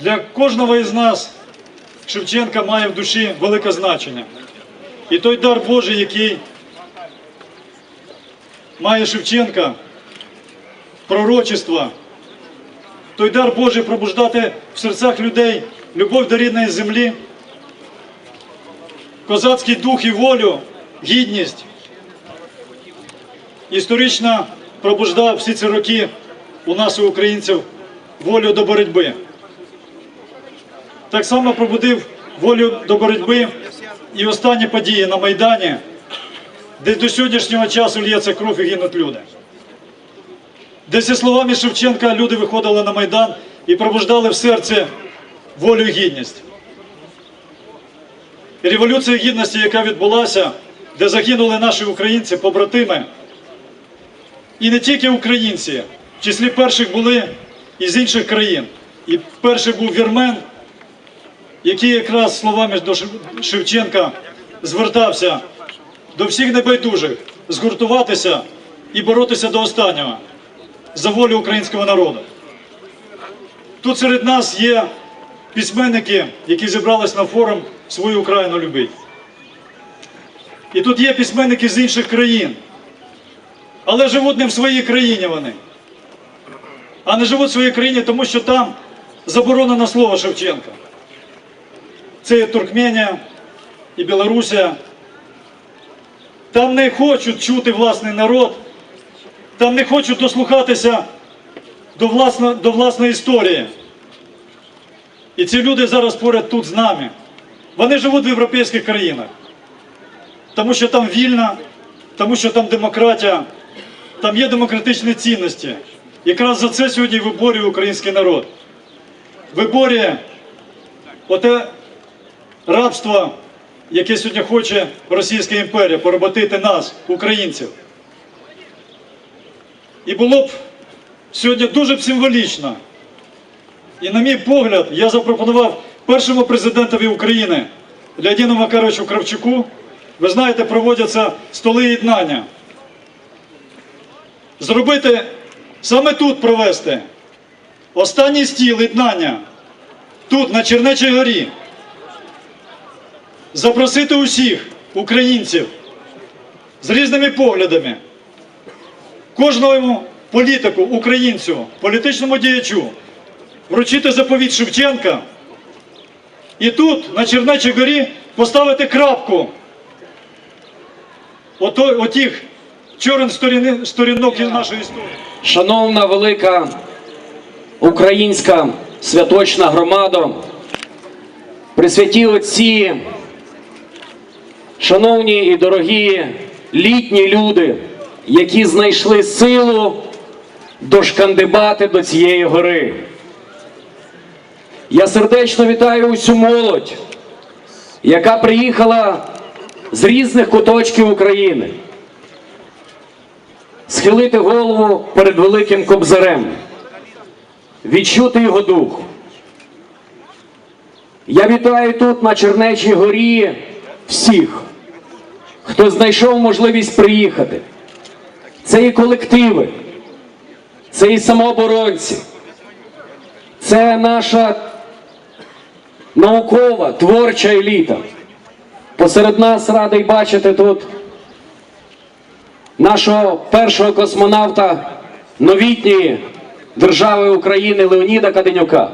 Для кожного із нас Шевченка має в душі велике значення. І той дар Божий, який має Шевченка, пророчества, той дар Божий пробуждати в серцях людей любов до рідної землі, козацький дух і волю, гідність. Історично пробуждав всі ці роки у нас, у українців, волю до боротьби. Так само пробудив волю до боротьби і останні події на Майдані, де до сьогоднішнього часу лється кров і гинуть люди. Де зі словами Шевченка люди виходили на Майдан і пробуждали в серці волю і гідність. Революція гідності, яка відбулася, де загинули наші українці, побратими, і не тільки українці, в числі перших були із інших країн. І перший був вірмен, який якраз словами до Шевченка звертався до всіх небайдужих згуртуватися і боротися до останнього за волю українського народу. Тут серед нас є письменники, які зібрались на форум свою Україну любить. І тут є письменники з інших країн, але живуть не в своїй країні вони. А не живуть в своїй країні, тому що там заборонено слово Шевченка. Це і Туркменія, і Білорусія. Там не хочуть чути власний народ, там не хочуть дослухатися до, власно, до власної історії. І ці люди зараз поряд тут з нами. Вони живуть в європейських країнах, тому що там вільна, тому що там демократія, там є демократичні цінності. Якраз за це сьогодні виборює український народ. Виборює оте рабство, яке сьогодні хоче Російська імперія поработити нас, українців. І було б сьогодні дуже б символічно. І, на мій погляд, я запропонував першому президентові України Леоніду Макаровичу Кравчуку. Ви знаєте, проводяться столи єднання. Зробити саме тут провести останній стіл єднання, тут, на Чернечій горі. Запросити усіх українців з різними поглядами, кожному політику, українцю, політичному діячу вручити заповідь Шевченка і тут, на Чернечій горі, поставити крапку ото, отих чорних сторіни- сторінок із нашої історії. Шановна велика українська святочна громада, присвяті отці, шановні і дорогі літні люди, які знайшли силу дошкандибати до цієї гори. Я сердечно вітаю усю молодь, яка приїхала з різних куточків України схилити голову перед великим кобзарем, відчути його дух. Я вітаю тут на Чернечій горі всіх, хто знайшов можливість приїхати. Це і колективи, це і самооборонці, це наша наукова, творча еліта. Посеред нас радий бачити тут нашого першого космонавта новітньої держави України Леоніда Каденюка,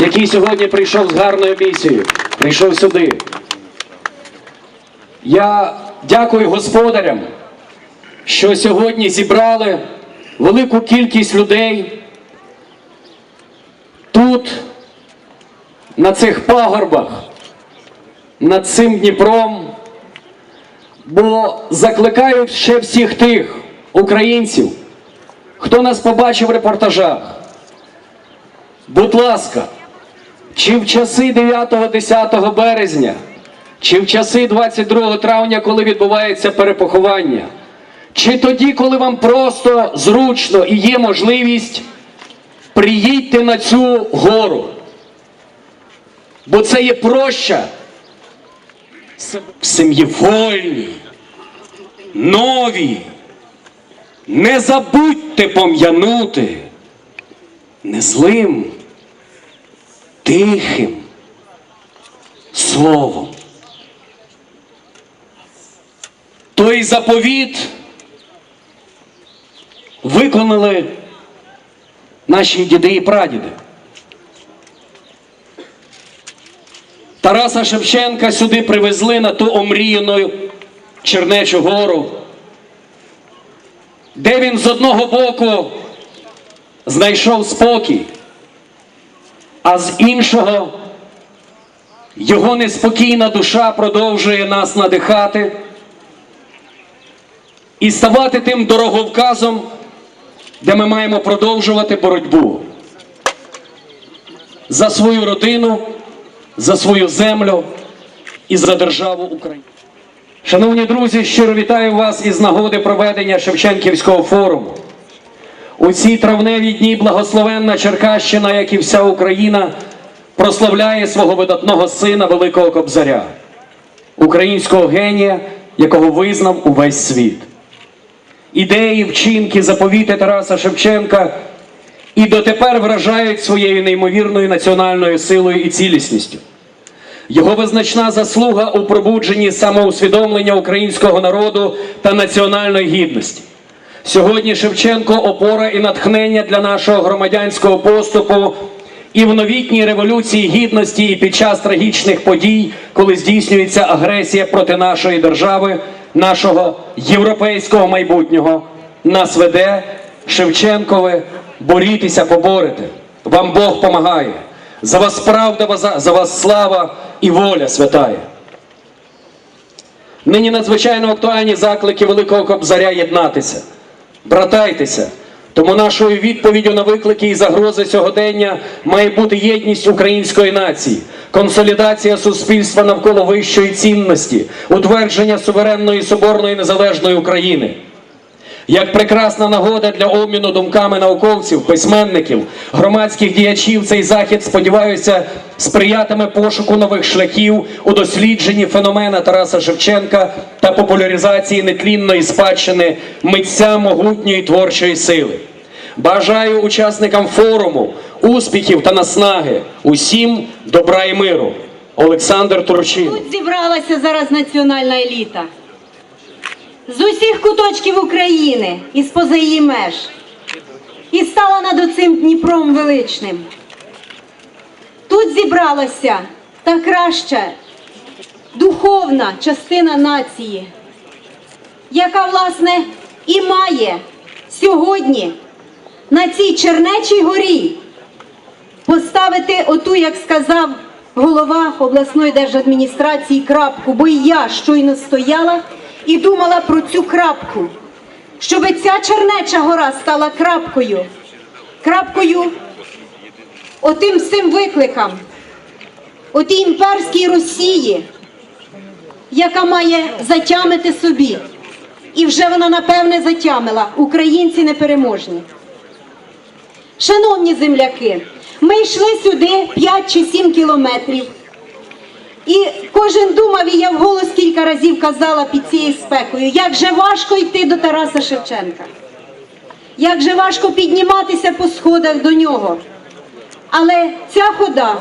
який сьогодні прийшов з гарною місією, прийшов сюди. Я дякую господарям, що сьогодні зібрали велику кількість людей тут, на цих пагорбах, над цим Дніпром бо закликаю ще всіх тих українців, хто нас побачив в репортажах. Будь ласка, чи в часи 9-10 березня, чи в часи 22 травня, коли відбувається перепоховання, чи тоді, коли вам просто зручно і є можливість, приїдьте на цю гору. Бо це є проща в сім'ї вольній, нові. Не забудьте пом'янути не злим, тихим словом. Той заповіт виконали наші діди і прадіди. Тараса Шевченка сюди привезли на ту омріяну Чернечу гору, де він з одного боку знайшов спокій, а з іншого його неспокійна душа продовжує нас надихати і ставати тим дороговказом, де ми маємо продовжувати боротьбу за свою родину, за свою землю і за державу України. Шановні друзі, щиро вітаю вас із нагоди проведення Шевченківського форуму. У ці травневі дні благословенна Черкащина, як і вся Україна, прославляє свого видатного сина Великого Кобзаря, українського генія, якого визнав увесь світ. Ідеї, вчинки, заповіти Тараса Шевченка і дотепер вражають своєю неймовірною національною силою і цілісністю. Його визначна заслуга у пробудженні самоусвідомлення українського народу та національної гідності. Сьогодні Шевченко опора і натхнення для нашого громадянського поступу і в новітній революції гідності, і під час трагічних подій, коли здійснюється агресія проти нашої держави, нашого європейського майбутнього, нас веде Шевченкове борітеся, поборете. Вам Бог помагає. За вас правда, за вас слава і воля святає. Нині надзвичайно актуальні заклики Великого Кобзаря єднатися, братайтеся. Тому нашою відповіддю на виклики і загрози сьогодення має бути єдність української нації, консолідація суспільства навколо вищої цінності, утвердження суверенної соборної незалежної України. Як прекрасна нагода для обміну думками науковців, письменників, громадських діячів, цей захід, сподіваюся, сприятиме пошуку нових шляхів у дослідженні феномена Тараса Шевченка та популяризації нетлінної спадщини митця могутньої творчої сили. Бажаю учасникам форуму успіхів та наснаги, усім добра і миру. Олександр Турчин. Тут зібралася зараз національна еліта. З усіх куточків України і з-поза її меж. І стала над оцим Дніпром величним. Тут зібралася та краща духовна частина нації, яка, власне, і має сьогодні на цій Чернечій горі поставити оту, як сказав голова обласної держадміністрації, крапку, бо і я щойно стояла і думала про цю крапку, щоб ця Чернеча гора стала крапкою, крапкою отим всім викликам, отій імперській Росії, яка має затямити собі. І вже вона напевне затямила. Українці непереможні. Шановні земляки, ми йшли сюди 5 чи 7 кілометрів. І кожен думав, і я вголос кілька разів казала під цією спекою, як же важко йти до Тараса Шевченка, як же важко підніматися по сходах до нього. Але ця хода,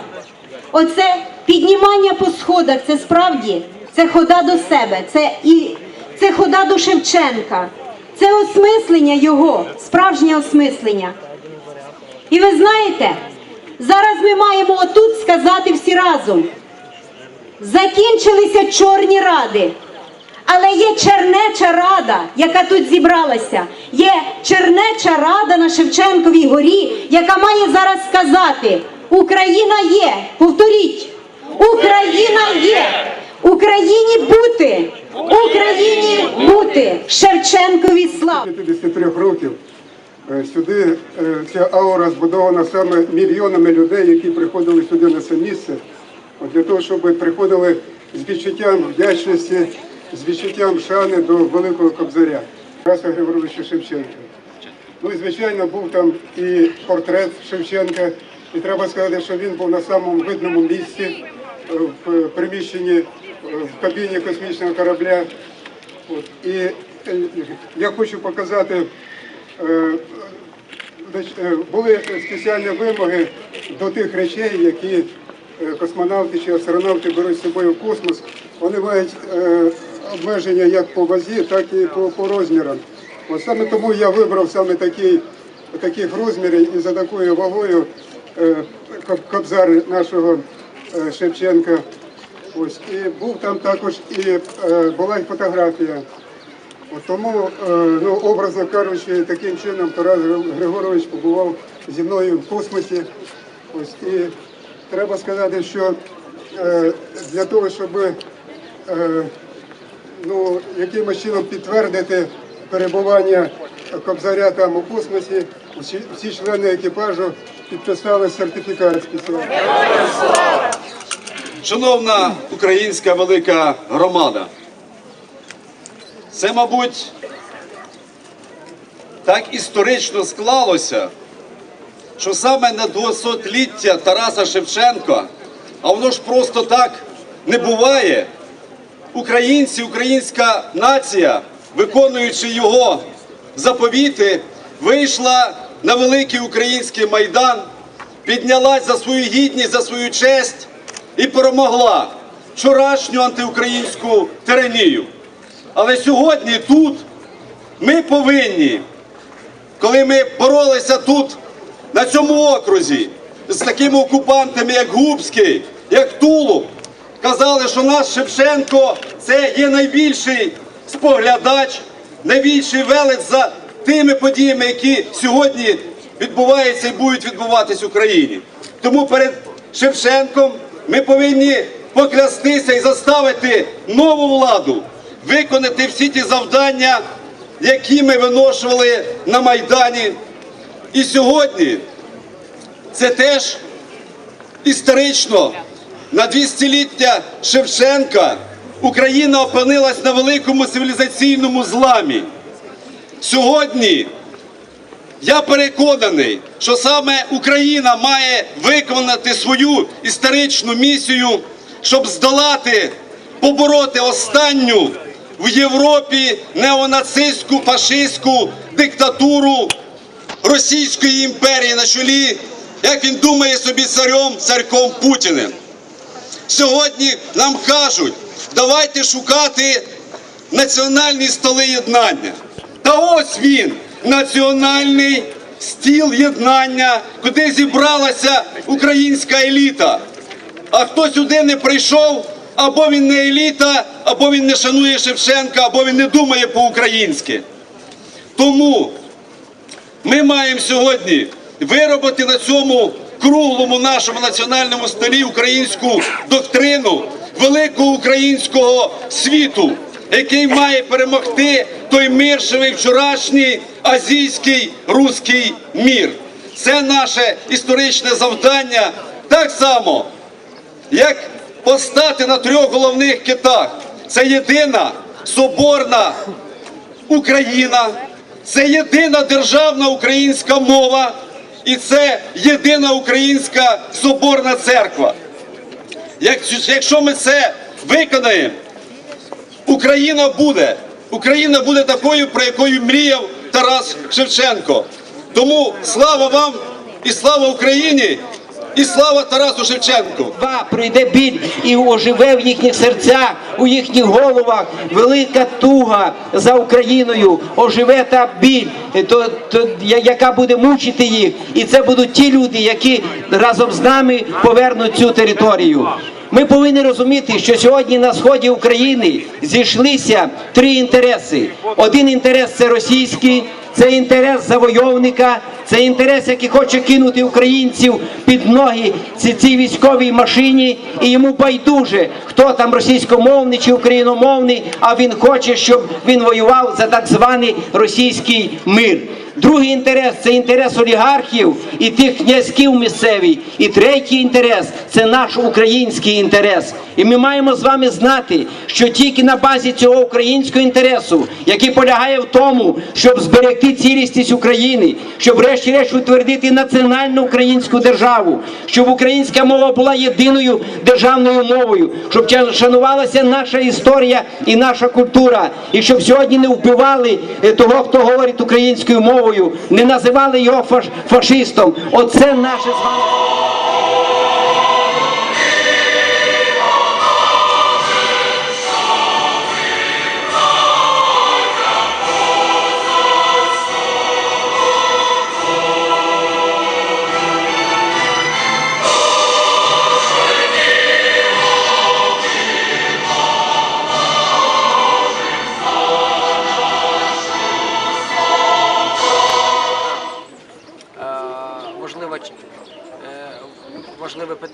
оце піднімання по сходах, це справді це хода до себе, це і це хода до Шевченка, це осмислення його, справжнє осмислення. І ви знаєте, зараз ми маємо отут сказати всі разом. Закінчилися чорні ради, але є чернеча рада, яка тут зібралася. Є чернеча рада на Шевченковій горі, яка має зараз сказати: Україна є. Повторіть, Україна є. Україні бути, Україні бути. Шевченкові слава. 53 років сюди е, ця аура збудована саме мільйонами людей, які приходили сюди на це місце, для того, щоб приходили з відчуттям вдячності, з відчуттям шани до великого кобзаря Тараса Григоровича Шевченка. Ну і звичайно був там і портрет Шевченка, і треба сказати, що він був на самому видному місці е, в приміщенні е, в кабіні космічного корабля. От, і е, я хочу показати е, е, були спеціальні вимоги до тих речей, які е, космонавти чи астронавти беруть з собою в космос. Вони мають е, обмеження як по вазі, так і по, по розмірам. От саме тому я вибрав саме такий, таких розмірів і за такою вагою е, кобзар нашого е, Шевченка. Ось і був там також і е, була фотографія. Тому, е, ну, образно кажучи, таким чином Тарас Григорович побував зі мною в космосі. Ось, і треба сказати, що е, для того, щоб е, ну, якимось чином підтвердити перебування Кобзаря там у космосі, всі, всі члени екіпажу підписали сертифікат спеціальний. Шановна українська велика громада, це, мабуть, так історично склалося, що саме на 200-ліття Тараса Шевченка, а воно ж просто так не буває, українці, українська нація, виконуючи його заповіти, вийшла на великий український майдан, піднялась за свою гідність, за свою честь і перемогла вчорашню антиукраїнську тиранію. Але сьогодні тут ми повинні, коли ми боролися тут, на цьому окрузі, з такими окупантами, як Губський, як Тулуб, казали, що наш Шевченко це є найбільший споглядач, найбільший велець за тими подіями, які сьогодні відбуваються і будуть відбуватись в Україні. Тому перед Шевченком ми повинні поклястися і заставити нову владу виконати всі ті завдання, які ми виношували на Майдані. І сьогодні це теж історично на 200-ліття Шевченка Україна опинилась на великому цивілізаційному зламі. Сьогодні я переконаний, що саме Україна має виконати свою історичну місію, щоб здолати, побороти останню в Європі неонацистську фашистську диктатуру Російської імперії на чолі, як він думає собі царем, царком Путіним. Сьогодні нам кажуть, давайте шукати національні столи єднання. Та ось він, національний стіл єднання, куди зібралася українська еліта. А хто сюди не прийшов, або він не еліта, або він не шанує Шевченка, або він не думає по-українськи. Тому ми маємо сьогодні виробити на цьому круглому нашому національному столі українську доктрину великого українського світу, який має перемогти той миршевий вчорашній азійський руський мір. Це наше історичне завдання так само, як постати на трьох головних китах. Це єдина соборна Україна, це єдина державна українська мова і це єдина українська соборна церква. Якщо ми це виконаємо, Україна буде. Україна буде такою, про якою мріяв Тарас Шевченко. Тому слава вам і слава Україні, і слава Тарасу Шевченку. Два прийде біль і оживе в їхніх серцях, у їхніх головах велика туга за Україною, оживе та біль, то, то, яка буде мучити їх. І це будуть ті люди, які разом з нами повернуть цю територію. Ми повинні розуміти, що сьогодні на сході України зійшлися три інтереси. Один інтерес це російський, це інтерес завойовника, це інтерес, який хоче кинути українців під ноги ці- цій військовій машині, і йому байдуже, хто там російськомовний чи україномовний, а він хоче, щоб він воював за так званий російський мир. Другий інтерес це інтерес олігархів і тих князьків місцевих. І третій інтерес це наш український інтерес. І ми маємо з вами знати, що тільки на базі цього українського інтересу, який полягає в тому, щоб зберегти цілісність України, щоб врешті-решт утвердити національну українську державу, щоб українська мова була єдиною державною мовою, щоб шанувалася наша історія і наша культура, і щоб сьогодні не вбивали е, того, хто говорить українською мовою. Мовою, не називали його фаш- фашистом. Оце наше з вами.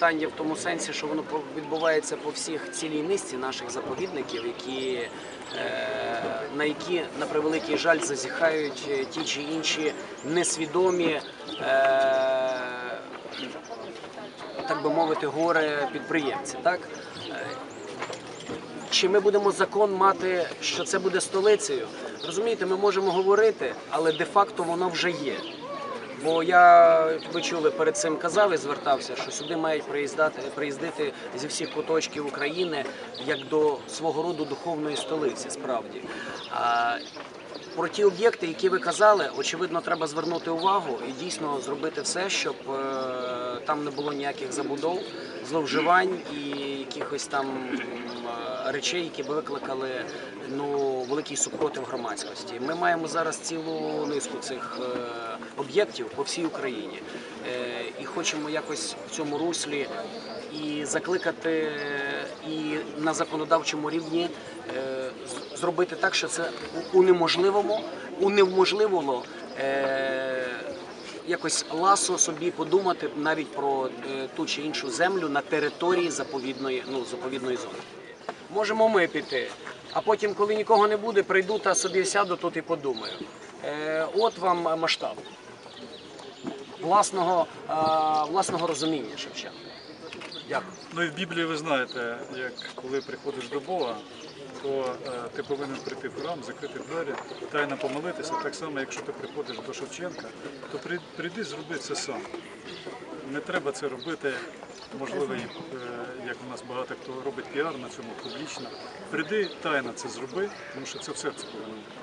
Питання в тому сенсі, що воно відбувається по всіх цілій низці наших заповідників, які, е, на які на превеликий жаль зазіхають е, ті чи інші несвідомі. е, Так би мовити, горе підприємці, так? Чи ми будемо закон мати, що це буде столицею? Розумієте, ми можемо говорити, але де-факто воно вже є. Бо я ви чули перед цим казав і звертався, що сюди мають приїздати приїздити зі всіх куточків України як до свого роду духовної столиці, справді. А про ті об'єкти, які ви казали, очевидно, треба звернути увагу і дійсно зробити все, щоб е, там не було ніяких забудов, зловживань і якихось там е, речей, які викликали ну великий супротив громадськості. Ми маємо зараз цілу низку цих е, об'єктів по всій Україні Е, і хочемо якось в цьому руслі і закликати і на законодавчому рівні е, зробити так, що це унеможливому, унеможливило е, якось ласо собі подумати навіть про е, ту чи іншу землю на території заповідної, ну, заповідної зони. Можемо ми піти, а потім, коли нікого не буде, прийду та собі сяду тут і подумаю. Е, от вам масштаб власного, е, власного розуміння Шевченка. Дякую. Ну і в Біблії ви знаєте, як коли приходиш до Бога, то е, ти повинен прийти в храм, закрити двері, тайно помолитися. Так само, якщо ти приходиш до Шевченка, то при- прийди зроби це сам. Не треба це робити, можливо, як у нас багато хто робить піар на цьому публічно. Прийди тайно це зроби, тому що це в серці повинно бути.